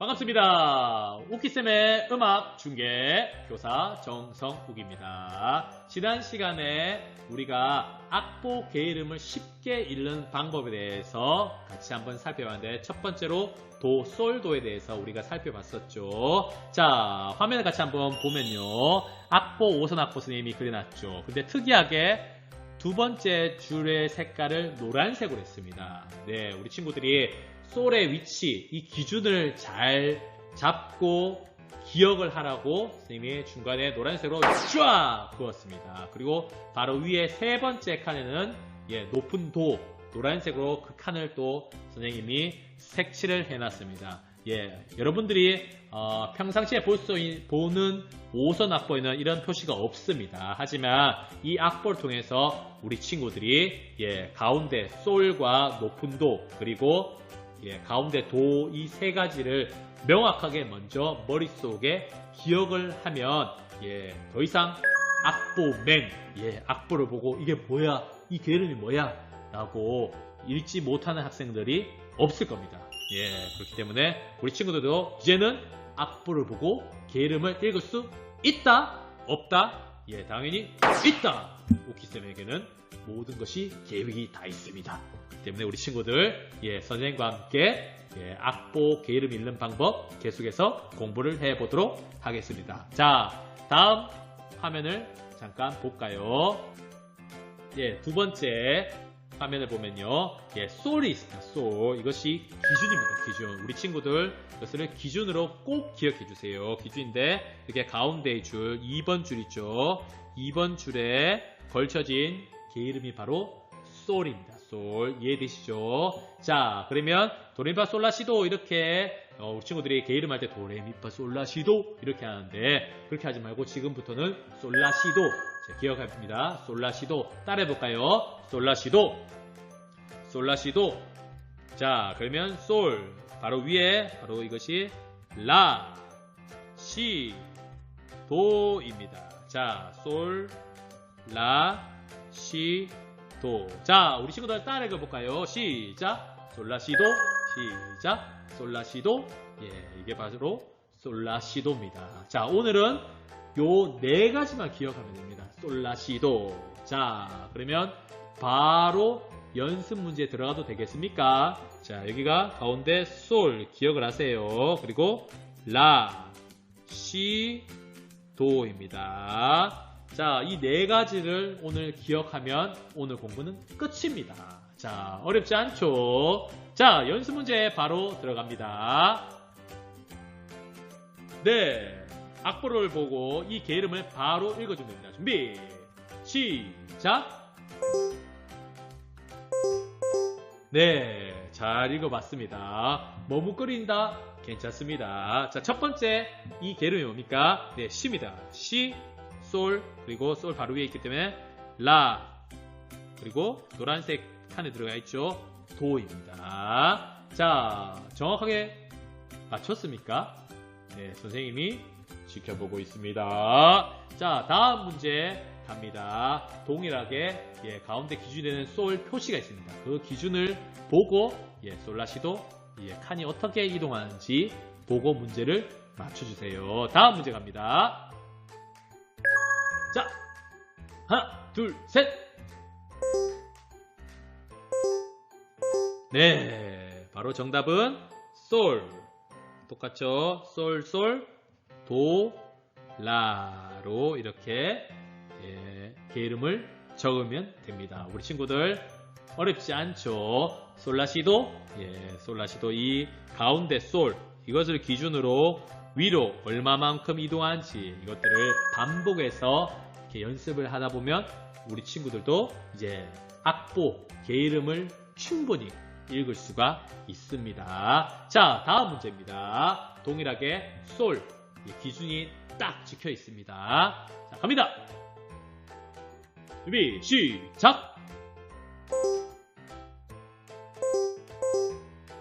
반갑습니다. 우키쌤의 음악 중계 교사 정성욱입니다. 지난 시간에 우리가 악보 게이름을 쉽게 읽는 방법에 대해서 같이 한번 살펴봤는데 첫 번째로 도, 솔도에 대해서 우리가 살펴봤었죠. 자, 화면을 같이 한번 보면요. 악보 오선 악보 선생님이 그려놨죠. 근데 특이하게 두 번째 줄의 색깔을 노란색으로 했습니다. 네, 우리 친구들이 솔의 위치, 이 기준을 잘 잡고 기억을 하라고 선생님이 중간에 노란색으로 쫙 그었습니다. 그리고 바로 위에 세 번째 칸에는 예, 높은 도, 노란색으로 그 칸을 또 선생님이 색칠을 해놨습니다. 예, 여러분들이 어, 평상시에 볼 수 보는 오선 악보에는 이런 표시가 없습니다. 하지만 이 악보를 통해서 우리 친구들이 예, 가운데 솔과 높은 도 그리고 예, 가운데 도 이 세 가지를 명확하게 먼저 머릿속에 기억을 하면 예, 더 이상 악보맹 예, 악보를 보고 이게 뭐야 이 게름이 뭐야 라고 읽지 못하는 학생들이 없을 겁니다. 예, 그렇기 때문에 우리 친구들도 이제는 악보를 보고 게름을 읽을 수 있다 없다 예, 당연히 있다 오키쌤에게는 모든 것이 계획이 다 있습니다. 때문에 우리 친구들 예, 선생님과 함께 예, 악보 게으름 읽는 방법 계속해서 공부를 해보도록 하겠습니다. 자, 다음 화면을 잠깐 볼까요? 예, 두 번째 화면을 보면요. 예, 솔이 있습니다. 솔. 이것이 기준입니다. 기준. 우리 친구들 이것을 기준으로 꼭 기억해 주세요. 기준인데 이렇게 가운데의 줄, 2번 줄 있죠. 2번 줄에 걸쳐진 개 이름이 바로 솔입니다. 솔 이해되시죠? 자 그러면 도레미파 솔라시도 이렇게 어, 우리 친구들이 개 이름 할 때 도레미파 솔라시도 이렇게 하는데 그렇게 하지 말고 지금부터는 솔라시도 자, 기억합니다. 솔라시도 따라해 볼까요? 솔라시도 솔라시도 자 그러면 솔 바로 위에 바로 이것이 라 시 도입니다. 자, 솔, 라, 시, 도. 자, 우리 친구들 따라해 볼까요? 시작. 솔라시도, 시작. 솔라시도. 예, 이게 바로 솔라시도입니다. 자, 오늘은 요 네 가지만 기억하면 됩니다. 솔라시도. 자, 그러면 바로 연습 문제에 들어가도 되겠습니까? 자, 여기가 가운데 솔 기억을 하세요. 그리고 라, 시, 도입니다. 자, 이 네 가지를 오늘 기억하면 오늘 공부는 끝입니다. 자, 어렵지 않죠? 자, 연습 문제 바로 들어갑니다. 네, 악보를 보고 이 게으름을 바로 읽어주면 됩니다. 준비, 시작! 네, 잘 읽어봤습니다. 머뭇거린다? 괜찮습니다. 자, 첫 번째 이 게으름이 뭡니까? 네, 시입니다. 시, 솔 그리고 솔 바로 위에 있기 때문에 라 그리고 노란색 칸에 들어가 있죠 도입니다 자 정확하게 맞췄습니까 네 선생님이 지켜보고 있습니다 자 다음 문제 갑니다 동일하게 예, 가운데 기준이 되는 솔 표시가 있습니다 그 기준을 보고 예, 솔라시도 예, 칸이 어떻게 이동하는지 보고 문제를 맞춰주세요 다음 문제 갑니다 자, 하나, 둘, 셋. 네, 바로 정답은 솔. 똑같죠? 솔, 솔, 도, 라로 이렇게 예, 게이름을 적으면 됩니다. 우리 친구들 어렵지 않죠? 솔라시도, 예, 솔라시도 이 가운데 솔 이것을 기준으로 위로 얼마만큼 이동하는지 이것들을 반복해서 이렇게 연습을 하다 보면 우리 친구들도 이제 악보, 게이름을 충분히 읽을 수가 있습니다. 자, 다음 문제입니다. 동일하게 솔, 기준이 딱 찍혀 있습니다. 자, 갑니다. 준비, 시작!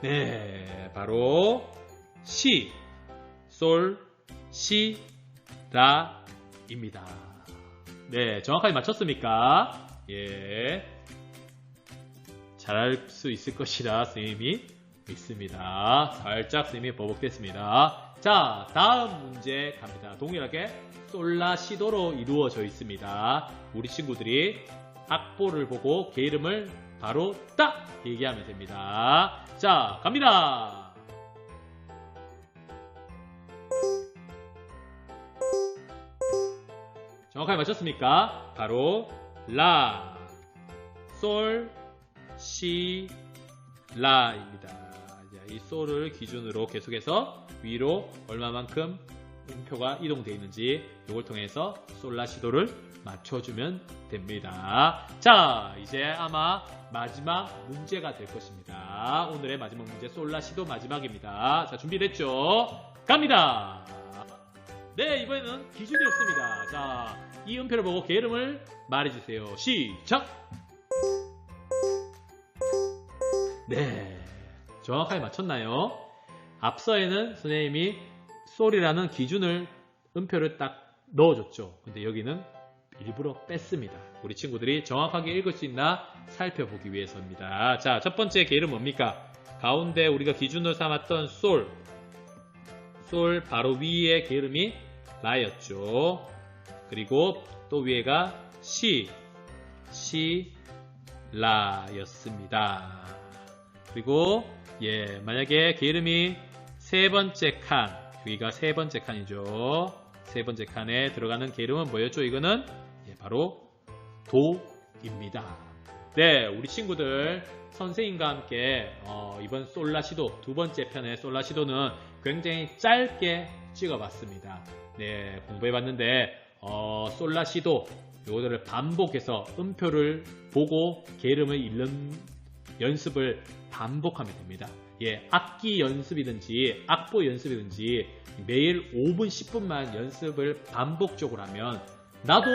네, 바로 시, 솔, 시, 라입니다. 네, 정확하게 맞췄습니까? 예. 잘할 수 있을 것이라 선생님이 있습니다. 살짝 쌤이 버벅댔습니다. 자, 다음 문제 갑니다. 동일하게 솔라시도로 이루어져 있습니다. 우리 친구들이 악보를 보고 개 이름을 바로 딱 얘기하면 됩니다. 자, 갑니다. 정확하게 맞췄습니까? 바로 라, 솔, 시, 라입니다. 자, 이 솔을 기준으로 계속해서 위로 얼마만큼 음표가 이동되어 있는지 이걸 통해서 솔라 시도를 맞춰주면 됩니다. 자, 이제 아마 마지막 문제가 될 것입니다. 오늘의 마지막 문제 솔라 시도 마지막입니다. 자, 준비됐죠? 갑니다. 네, 이번에는 기준이 없습니다. 자, 이 음표를 보고 개 이름을 말해주세요. 시작! 네, 정확하게 맞췄나요? 앞서에는 선생님이 솔이라는 기준을 음표를 딱 넣어줬죠. 근데 여기는 일부러 뺐습니다. 우리 친구들이 정확하게 읽을 수 있나 살펴보기 위해서입니다. 자, 첫 번째 개 이름 뭡니까? 가운데 우리가 기준으로 삼았던 솔. 솔 바로 위에 개 이름이 라였죠. 그리고 또 위에가 시. 시, 라였습니다. 그리고 예 만약에 개 이름이 세 번째 칸. 여기가 세 번째 칸이죠. 세 번째 칸에 들어가는 개 이름은 뭐였죠? 이거는? 예, 바로 도입니다. 네 우리 친구들 선생님과 함께 어, 이번 솔라시도 두 번째 편의 솔라시도는 굉장히 짧게 찍어봤습니다. 네 공부해봤는데 어, 솔라시도 요거들을 반복해서 음표를 보고 개 이름을 읽는 연습을 반복하면 됩니다. 예, 악기 연습이든지 악보 연습이든지 매일 5분 10분만 연습을 반복적으로 하면 나도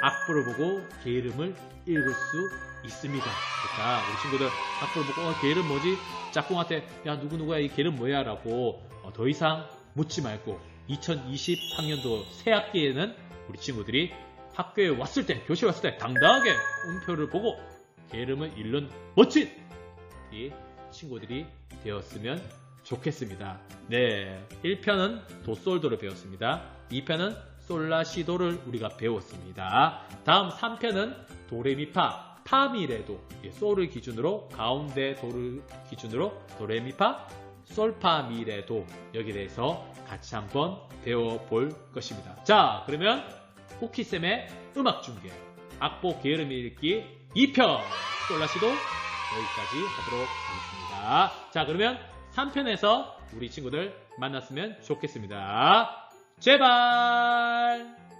악보를 보고 개 이름을 읽을 수 있습니다. 그러니까 우리 친구들 악보를 보고 어, 개 이름 뭐지? 짝꿍한테 야 누구 누구야 이 개 이름 뭐야? 라고 어, 더 이상 묻지 말고 2020학년도 새 학기에는 우리 친구들이 학교에 왔을 때 교실에 왔을 때 당당하게 음표를 보고 개 이름을 읽는 멋진 이 친구들이 되었으면 좋겠습니다. 네. 1편은 도솔도를 배웠습니다. 2편은 솔라시도를 우리가 배웠습니다. 다음 3편은 도레미파, 파미레도, 예, 솔을 기준으로 가운데 도를 기준으로 도레미파, 솔파미레도 여기에 대해서 같이 한번 배워볼 것입니다. 자, 그러면 호키쌤의 음악 중계, 악보 게으름 읽기 2편 솔라시도 여기까지 하도록 하겠 자, 그러면 3편에서 우리 친구들 만났으면 좋겠습니다. 제발!